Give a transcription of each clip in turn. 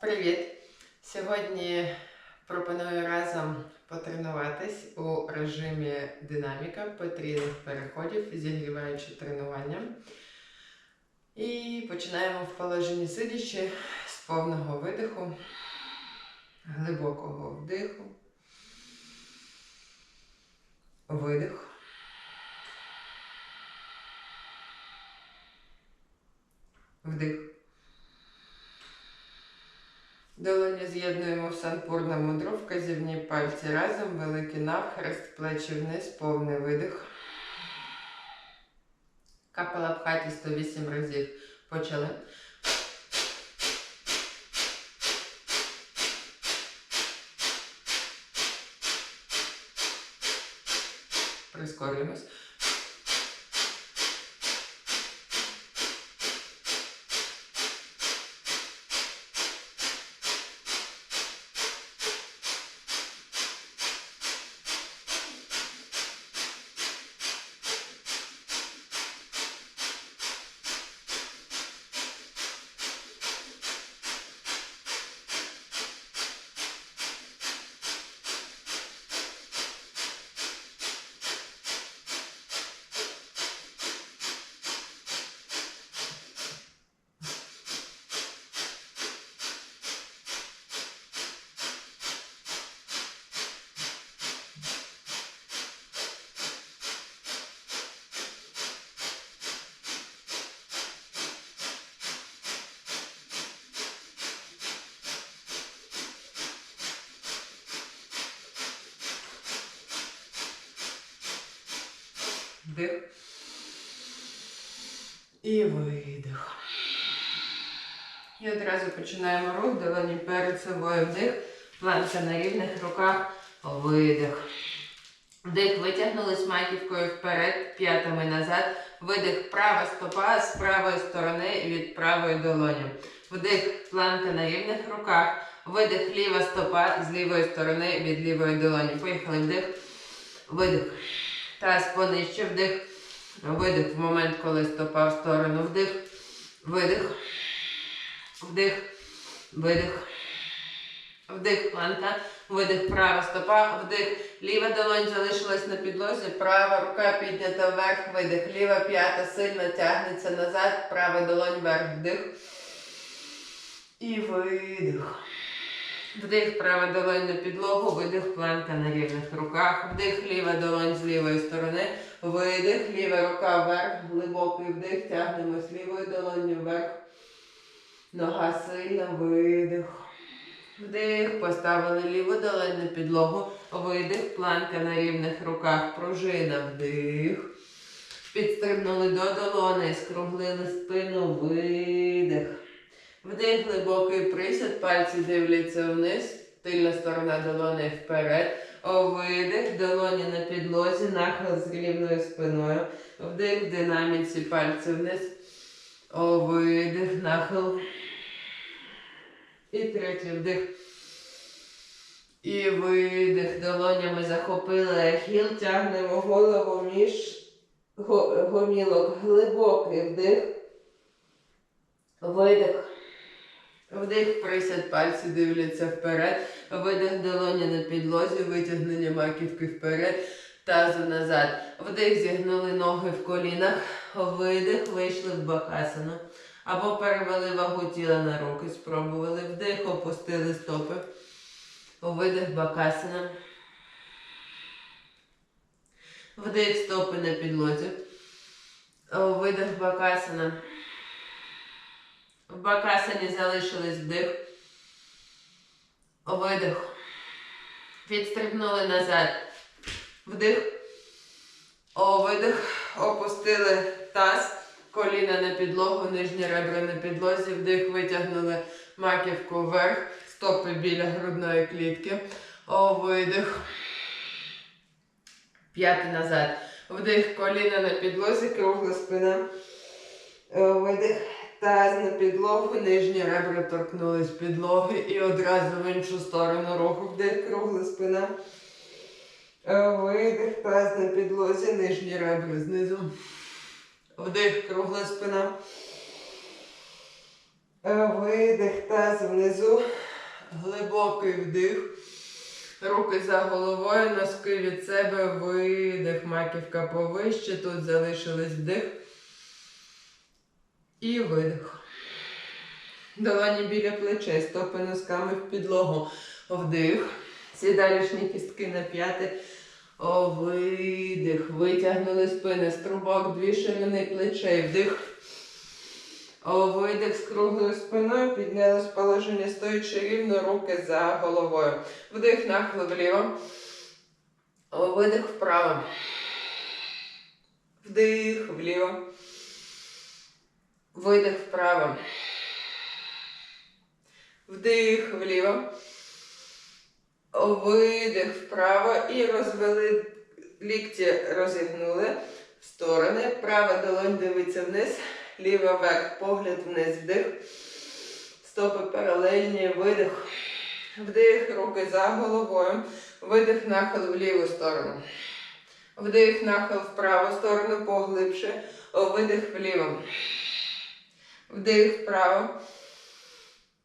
Привіт! Сьогодні пропоную разом потренуватись у режимі динаміка потрійних переходів, зігріваючи тренування. І починаємо в положенні сидячи з повного видиху, глибокого вдиху, видих. Вдих. Долоні з'єднуємо в санпурна мудро, вказівні пальці разом, великий навхрест, плечі вниз, повний видих. Капалабхаті 108 разів. Почали. Прискорюємось. Вдих. І видих. І одразу починаємо рух, долоні перед собою вдих, планка на рівних руках, видих. Вдих, витягнулись маківкою вперед, п'ятами назад. Видих, права стопа з правої сторони від правої долоні. Вдих, планка на рівних руках. Видих, ліва стопа з лівої сторони від лівої долоні. Поїхали вдих, видих. Таз понижче, вдих. Видих в момент, коли стопа в сторону. Вдих. Видих. Вдих. Видих. Вдих, планка. Видих, права стопа. Вдих. Ліва долонь залишилась на підлозі. Права рука піднята вверх. Видих. Ліва п'ята сильно тягнеться назад. Права долонь вверх. Вдих. І видих. Вдих, права долонь на підлогу, видих, планка на рівних руках. Вдих, ліва долонь з лівої сторони. Видих, ліва рука вверх, глибокий вдих, тягнемо з лівої долоні вверх. Нога сильна, видих. Вдих, поставили ліву долонь на підлогу. Видих, планка на рівних руках, пружина, вдих. Підстрибнули до долони, скруглили спину, видих. Вдих, глибокий присід, пальці дивляться вниз, тильна сторона долони вперед. Видих, долоні на підлозі, нахил з рівною спиною. Вдих, в динаміці, пальці вниз. Видих, нахил. І третій вдих. І видих. Долонями захопили ахіл, тягнемо голову між гомілок. Глибокий вдих. Видих. Вдих, присяд, пальці дивляться вперед. Видих долоні на підлозі, витягнення маківки вперед, тазу назад. Вдих, зігнули ноги в колінах. Видих, вийшли в бакасану. Або перевели вагу тіла на руки, спробували. Вдих, опустили стопи. Видих, бакасана. Вдих, стопи на підлозі. Видих, бакасана. В бакасані залишились вдих. Видих. Відстрибнули назад. Вдих. Видих. Опустили таз. Коліна на підлогу, нижні ребра на підлозі. Вдих. Витягнули маківку вверх. Стопи біля грудної клітки. Видих. П'яти назад. Вдих. Коліна на підлозі. Кругла спина. Видих. Таз на підлогу, нижні ребра торкнулись підлоги і одразу в іншу сторону руху. Вдих, кругла спина. Е, Видих, таз на підлозі, нижні ребра знизу. Вдих, кругла спина. Е, Видих таз внизу. Глибокий вдих. Руки за головою, носки від себе, видих, маківка повище. Тут залишились вдих. І видих. Долоні біля плечей, стопи носками в підлогу. Вдих. Сідалішні кістки на п'яти. О, видих. Витягнули спини, струбок, дві ширини плечей. Вдих. О, видих з круглою спиною, підняли з положення, стоячи рівно, руки за головою. Вдих нахил вліво. О, видих вправо. Вдих вліво. Видих вправо. Вдих вліво. Видих вправо і розвели лікті розігнули в сторони. Права долонь дивиться вниз, ліва вверх, погляд вниз, вдих. Стопи паралельні, видих. Вдих, руки за головою. Видих, нахил в ліву сторону. Вдих, нахил в праву сторону поглибше. Видих вліво. Вдих вправо.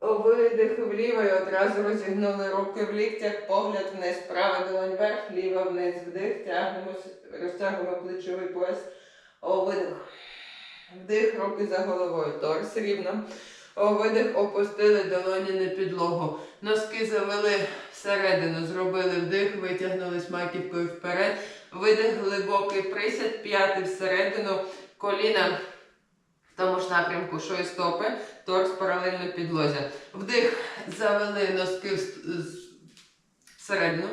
Видих вліво і одразу розігнули руки в ліктях, погляд вниз, права долонь вверх, ліва вниз, вдих, тягнемось, розтягуємо плечовий пояс. Видих. Вдих, руки за головою, торс рівно. Видих, опустили долоні на підлогу. Носки завели всередину, зробили вдих, витягнулись маківкою вперед. Видих, глибокий присід, п'яти всередину, коліна тому ж напрямку, і стопи, торс паралельно підлозі. Вдих, завели носки всередину.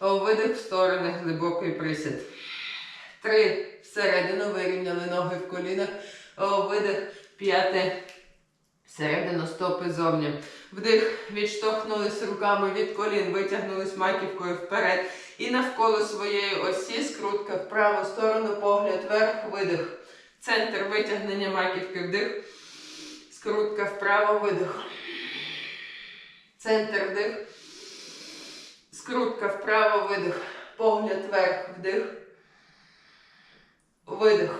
Видих в сторони, глибокий присід. Три всередину, вирівняли ноги в колінах. Видих, п'яте всередину, стопи зовні. Вдих, відштовхнулись руками від колін, витягнулись маківкою вперед. І навколо своєї осі скрутка в праву сторону, погляд вверх, видих. Центр витягнення маківки вдих. Скрутка вправо, видих. Центр вдих. Скрутка вправо, видих. Погляд вверх, вдих. Видих.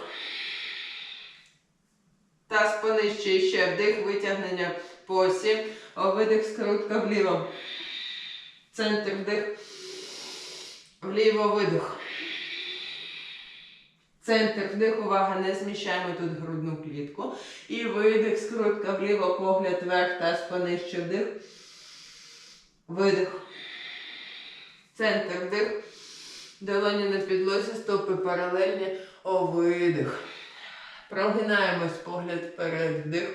Таз понижче ще вдих, витягнення по осі. Видих, скрутка вліво. Центр вдих. Вліво видих. Центр вдих, увага, не зміщаємо тут грудну клітку. І видих, скрутка вліво, погляд вверх, таз понижче вдих. Видих. Центр вдих. Долоні на підлозі, стопи паралельні. О, видих. Прогинаємось, погляд вперед, вдих.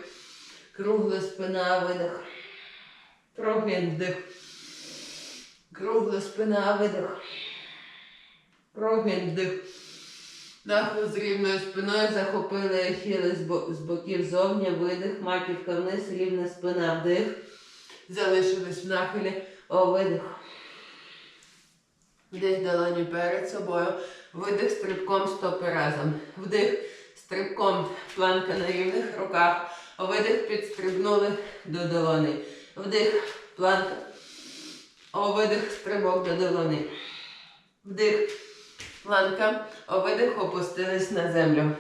Кругла спина, видих. Прогин, вдих. Кругла спина, видих. Прогин, вдих. Нахил з рівною спиною захопили ахіли з з боків зовні, видих, маківка вниз, рівна спина, вдих. Залишились в нахилі. О, видих. Вдих долоні перед собою. Видих стрибком стопи разом. Вдих стрибком планка на рівних руках. Видих підстрибнули до долони. Вдих планка. О, видих стрибок до долони. Вдих планка. О, видих опустились на землю.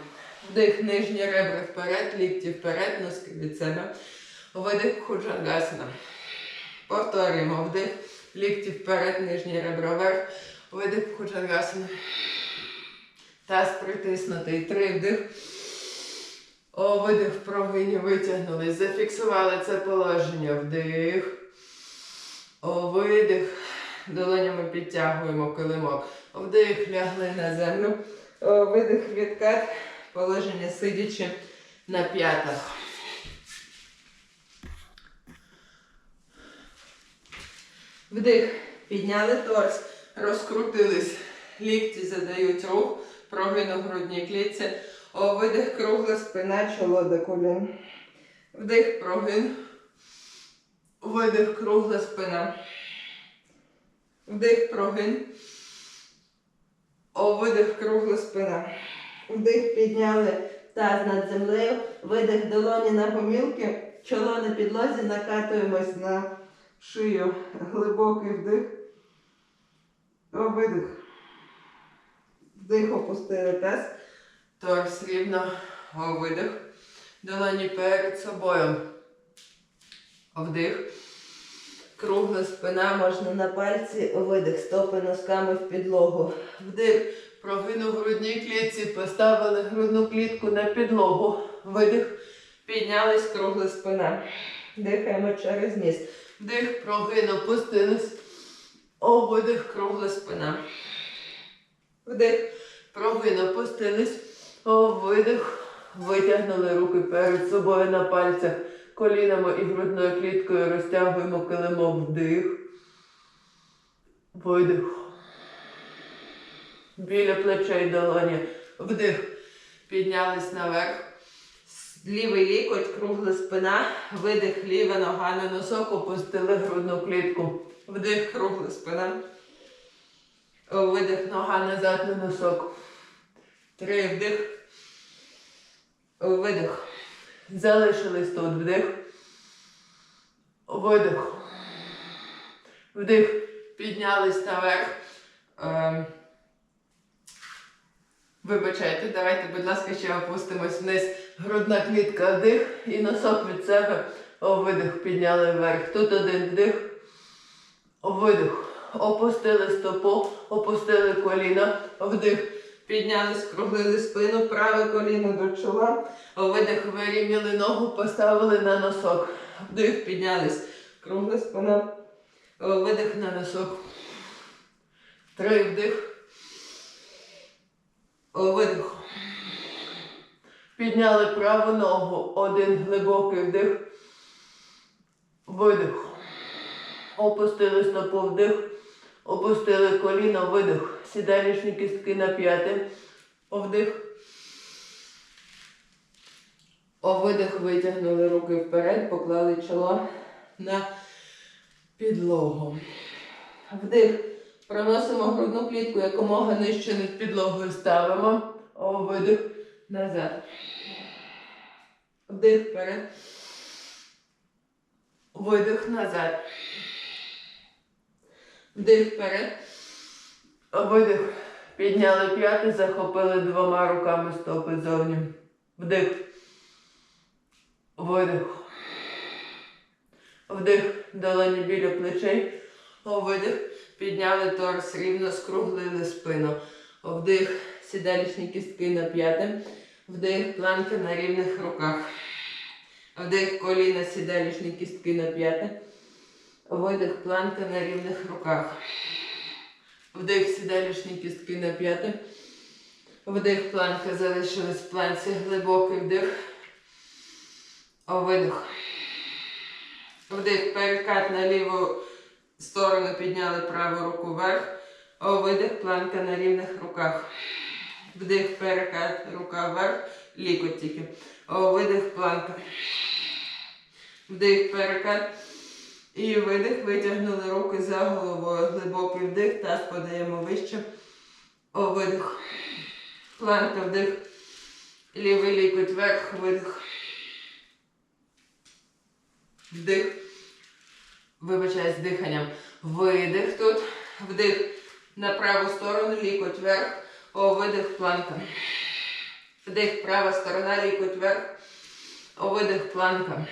Вдих нижні ребра вперед, лікті вперед, носки від себе. Видих худжангасана. Повторюємо вдих, лікті вперед, нижні ребра вверх. Видих худжангасана. Таз притиснутий. Три вдих. О, видих в прогині витягнулись. Зафіксували це положення. Вдих. О, видих. Долонями підтягуємо килимок. Вдих, лягли на землю. Видих, відкат. Положення сидячи на п'ятах. Вдих. Підняли торс, розкрутились. Лікті задають рух, прогин у грудній клітці. Видих, кругла спина, чоло до колін. Вдих, прогин. Видих, кругла спина. Вдих, прогин. О, видих, кругла спина. Вдих, підняли таз над землею. Видих, долоні на помілки. Чоло на підлозі, накатуємось на шию. Глибокий вдих. О, видих. Вдих, опустили таз. Торс рівно. О, видих. долоні перед собою. Вдих. Кругла спина можна на пальці, видих, стопи носками в підлогу. Вдих. Прогину грудній клітці, поставили грудну клітку на підлогу. Видих. Піднялись кругла спина. Дихаємо через ніс. Вдих, прогин, опустились. О, видих, кругла спина. Вдих, прогин, опустились. О, видих. Витягнули руки перед собою на пальцях. Колінами і грудною кліткою розтягуємо килимок вдих. Видих. Біля плечей долоні. Вдих. Піднялись наверх. Лівий лікоть, кругла спина, видих, ліва нога на носок, опустили грудну клітку. Вдих, кругла спина. Видих, нога назад на носок. Три, вдих. Видих. Залишились тут. Вдих. Видих. Вдих. Піднялись наверх. Ем. Вибачайте, давайте, будь ласка, ще опустимось вниз. Грудна клітка вдих і носок від себе. Видих, підняли вверх. Тут один вдих. Видих. Опустили стопу, опустили коліна, вдих. Підняли, скруглили спину, праве коліно до чола. Видих, вирівняли ногу, поставили на носок. Вдих, піднялись. Кругла спина. Видих на носок. Три вдих. Видих. Підняли праву ногу. Один глибокий вдих. Видих. Опустили стопу вдих. Опустили коліно, видих. Сідалішні кістки на п'яти. Вдих. О, видих, витягнули руки вперед, поклали чоло на підлогу. Вдих. Проносимо грудну клітку якомога нижче над підлогою ставимо. О, видих назад. Вдих вперед. Видих назад. Вдих вперед. Видих. Підняли п'яти, захопили двома руками стопи зовні. Вдих. Видих. Вдих. Долоні біля плечей. Видих. Підняли торс рівно, скруглили спину. Вдих, сідалічні кістки на п'яте. Вдих, планка на рівних руках. Вдих, коліна, сідалічні кістки на п'яте. Видих, планка на рівних руках. Вдих, сідалічні кістки на п'яте. Вдих, планка залишилась в планці. Глибокий вдих. Видих. Вдих, перекат на ліву сторону підняли праву руку вверх. Видих, планка на рівних руках. Вдих, перекат, рука вверх, лікоть тільки. Видих, планка. Вдих, перекат. І видих, витягнули руки за головою. Глибокий вдих, таз подаємо вище. О, видих. Планка, вдих. Лівий лікоть вверх, видих. Вдих. Вибачаюсь з диханням. Видих тут. Вдих на праву сторону, лікоть вверх. О, видих, планка. Вдих, права сторона, лікоть вверх. О, видих, планка.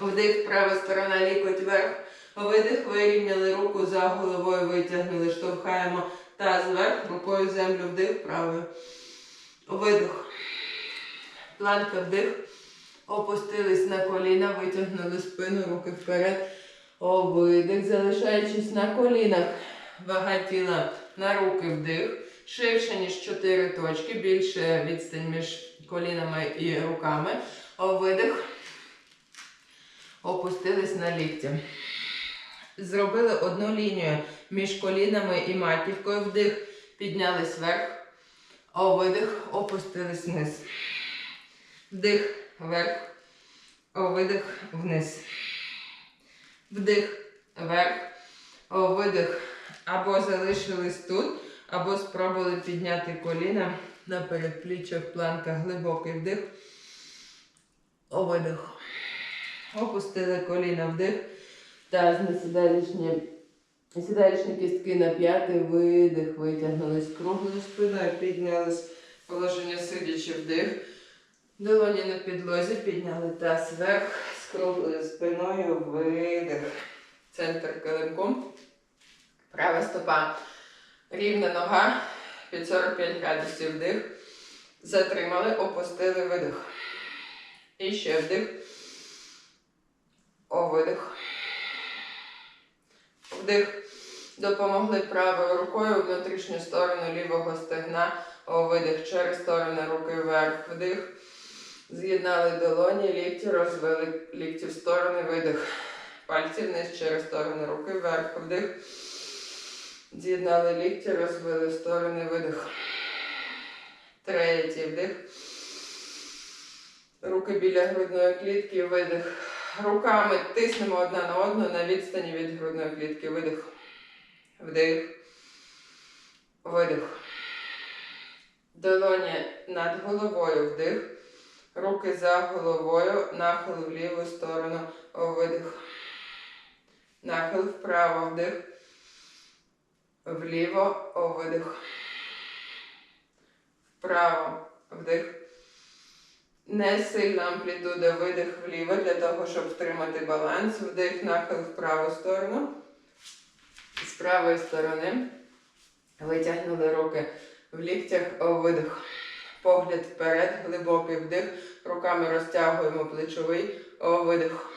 Вдих, права сторона, лікоть вверх. Видих, вирівняли руку за головою, витягнули, штовхаємо таз вверх, рукою землю вдих, правою. Видих. Планка вдих. Опустились на коліна, витягнули спину, руки вперед. О, видих, залишаючись на колінах. Вага тіла на руки вдих. Ширше, ніж 4 точки, більше відстань між колінами і руками. О, видих. Опустились на лікті. Зробили одну лінію між колінами і маківкою. Вдих. Піднялись вверх. О, видих. Опустились вниз. Вдих вверх. О, видих вниз. Вдих вверх. О, видих. Або залишились тут, або спробували підняти коліна на передпліччях планка. Глибокий вдих. О, видих. Опустили коліна вдих. Таз на сідалічні, сідалічні кістки на п'ятий, видих, витягнулись круглою спиною, піднялись положення сидячи вдих. Долоні на підлозі, підняли таз вверх, з круглою спиною, видих. Центр килимком. Права стопа. Рівна нога. Під 45 градусів вдих. Затримали, опустили видих. І ще вдих. О, видих. Вдих. Допомогли правою рукою внутрішню сторону лівого стегна. О, видих. Через сторони руки вверх. Вдих. З'єднали долоні, лікті, розвели лікті в сторони, видих. Пальці вниз через сторони руки вверх. Вдих. З'єднали лікті, розвели в сторони, видих. Третій вдих. Руки біля грудної клітки, видих. Руками тиснемо одна на одну на відстані від грудної клітки. Видих. Вдих. Видих. Долоні над головою вдих. Руки за головою, нахил в ліву сторону, видих. Нахил вправо, вдих. Вліво, видих. Вправо, вдих. Не сильна амплітуда, видих вліво для того, щоб втримати баланс. Вдих, нахил в праву сторону. З правої сторони витягнули руки в ліктях, видих. Погляд вперед, глибокий вдих. Руками розтягуємо плечовий, видих.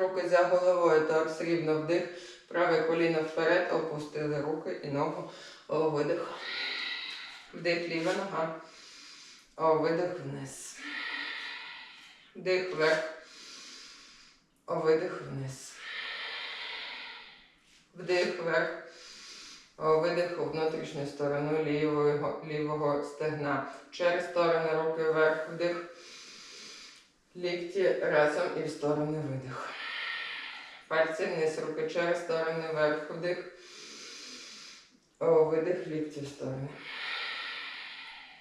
Руки за головою, торс рівно вдих. Праве коліно вперед, опустили руки і ногу. Видих. Вдих, ліва нога. Видих вниз. Вдих вверх. Видих вниз. Вдих вверх. Видих внутрішню сторону лівого, лівого стегна. Через сторони руки вверх. Вдих. Лікті разом і в сторони видих. Пальці вниз, руки через сторони вверх. Вдих. Видих, лікті в сторони.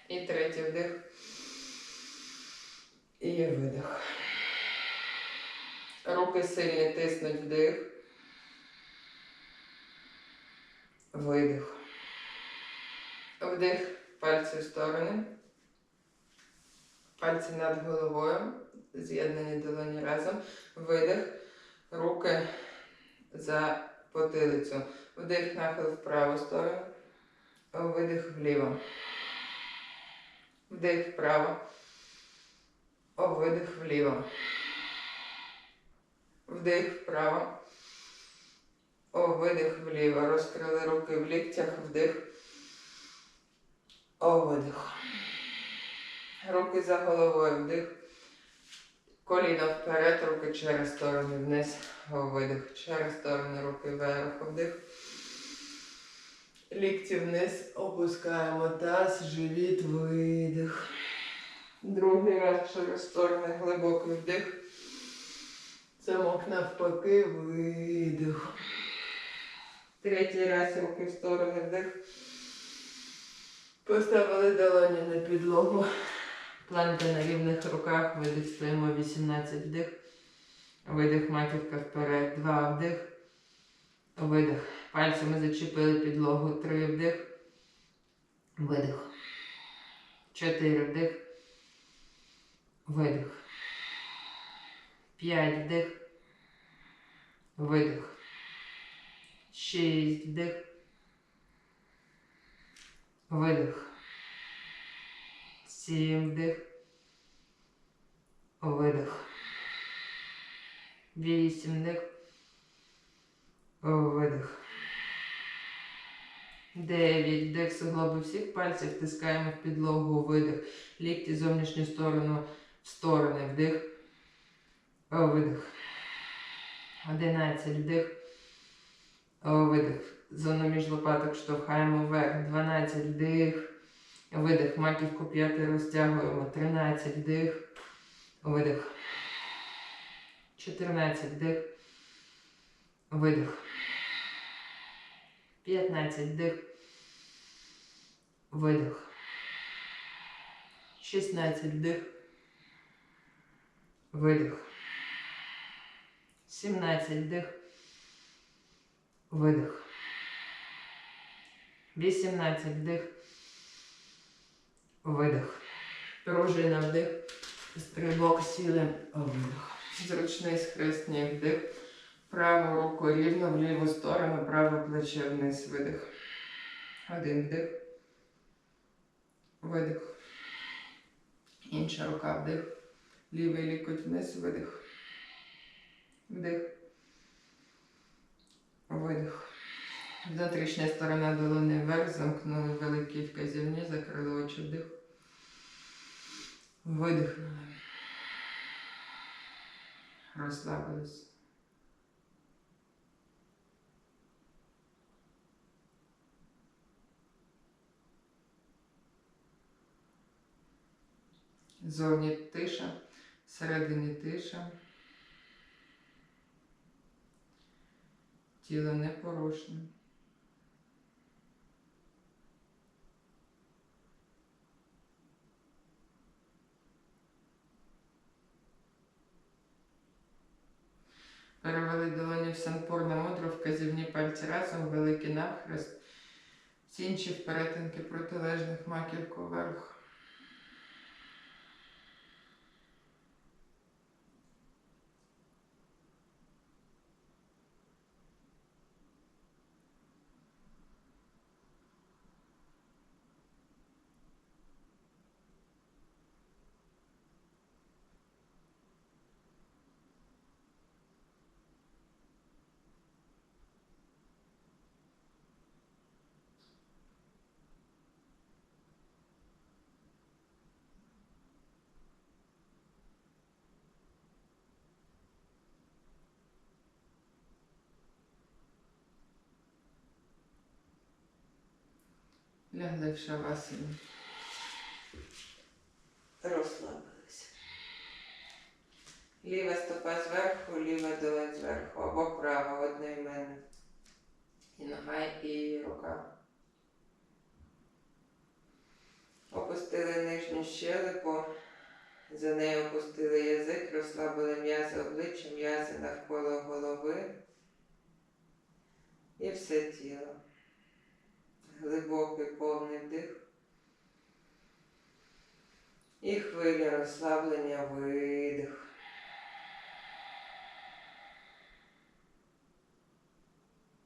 І третій вдих. І видих. Руки сильно тиснуть вдих. Видих. Вдих, пальці в сторони. Пальці над головою. З'єднані долоні разом. Видих. Руки за потилицю. Вдих, нахил в праву сторону. Видих вліво. Вдих вправо. Видих вліво. Вдих вправо. Видих вліво. Розкрили руки в ліктях, вдих. Видих. Руки за головою, вдих. Коліно вперед, руки через сторони вниз. Видих. Через сторони руки вверх, вдих. Лікті вниз, опускаємо таз, живіт, видих. Другий раз через сторони глибокий вдих. Замок навпаки, видих. Третій раз руки в сторони вдих. Поставили долоні на підлогу. Планка на рівних руках, видих, стоїмо 18 вдих. Видих, маківка вперед, 2 вдих. Видих. Пальцями зачепили підлогу, 3 вдих. Видих. 4 вдих. Видих. 5 вдих. Видих. 6 вдих. Видих. 7 вдих. Видих. 8 вдих. Видих. 9 вдих. Суглоби всіх пальців втискаємо в підлогу. Видих. Лікті зовнішню сторону сторони. Вдих. Видих. 11 вдих. Видих. Зону між лопаток штовхаємо вверх. 12 вдих. Видих. Маківку п'яти розтягуємо. 13 вдих. Видих. 14 вдих. Видих. 15 вдих. Видих. 16 вдих. Видих. 17 вдих. Видих. 18 вдих. Видих. Пружина вдих. Стрибок сіли. Видих. Зручний схресний вдих. Праву руку рівно в ліву сторону, праве плече вниз. Видих. Один вдих. Видих. Інша рука вдих. Лівий лікоть вниз, видих. Вдих. Видих. Внутрішня сторона долони вверх, замкнули великі вказівні, закрили очі вдих. Видихнули. Розслабились. Зовні тиша, всередині тиша. Тіло непорушне. Перевели долоні в санпурна мудро, вказівні пальці разом, великий навхрест, всі інші в перетинки протилежних маківку вверх. Лягли в шавасану. Розслабилися. Ліва стопа зверху, ліва долонь зверху, або права одноіменне. І нога, і рука. Опустили нижню щелепу, за нею опустили язик, розслабили м'язи обличчя, м'язи навколо голови і все тіло. Глибокий повний вдих. І хвиля розслаблення видих.